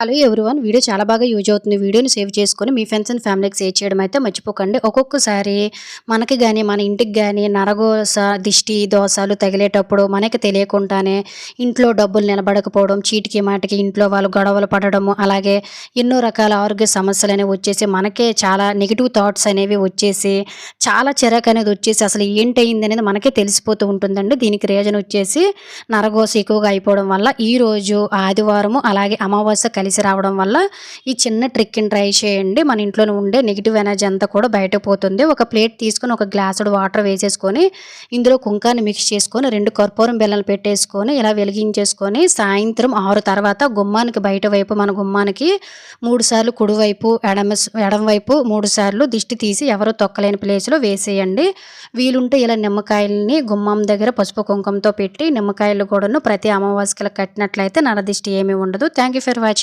Hello everyone video చాలా బాగా use అవుతుంది. వీడియోని సేవ్ చేసుకొని మీ ఫ్రెండ్స్ అండ్ ఫ్యామిలీకి సేవ్ చేయడం అయితే మర్చిపోకండి. ఒక్కొక్కసారి మనకి కానీ మన ఇంటికి కానీ నరగోస దిష్టి దోషాలు తగిలేటప్పుడు మనకి తెలియకుండానే ఇంట్లో డబ్బులు నిలబడకపోవడం చీటికి మాటికి ఇంట్లో వాళ్ళు గొడవలు పడడము అలాగే ఎన్నో రకాల ఆరోగ్య సమస్యలు అనేవి వచ్చేసి మనకే చాలా నెగిటివ్ థాట్స్ అనేవి వచ్చేసి చాలా చిరాకు అనేది వచ్చేసి అసలు ఏంటయింది అనేది మనకే తెలిసిపోతూ ఉంటుందండి. దీనికి రీజన్ వచ్చేసి నరగోస ఎక్కువగా అయిపోవడం వల్ల ఈరోజు ఆదివారము అలాగే అమావాస్య కలిసి రావడం వల్ల ఈ చిన్న ట్రిక్ని ట్రై చేయండి. మన ఇంట్లో ఉండే నెగిటివ్ ఎనర్జీ అంతా కూడా బయట పోతుంది. ఒక ప్లేట్ తీసుకొని ఒక గ్లాసుడు వాటర్ వేసేసుకొని ఇందులో కుంకాన్ని మిక్స్ చేసుకొని రెండు కర్పూరం బెల్లలు పెట్టేసుకొని ఇలా వెలిగించేసుకొని సాయంత్రం ఆరు తర్వాత గుమ్మానికి బయట వైపు మన గుమ్మానికి మూడు సార్లు కుడివైపు ఎడమ ఎడమ వైపు మూడు సార్లు దిష్టి తీసి ఎవరో తొక్కలేని ప్లేస్లో వేసేయండి. వీలుంటే ఇలా నిమ్మకాయలని గుమ్మం దగ్గర పసుపు కుంకుమతో పెట్టి నిమ్మకాయలు కూడాను ప్రతి అమావాస్యలు కట్టినట్లయితే నరదిష్టి ఏమీ ఉండదు. Thank you for watching.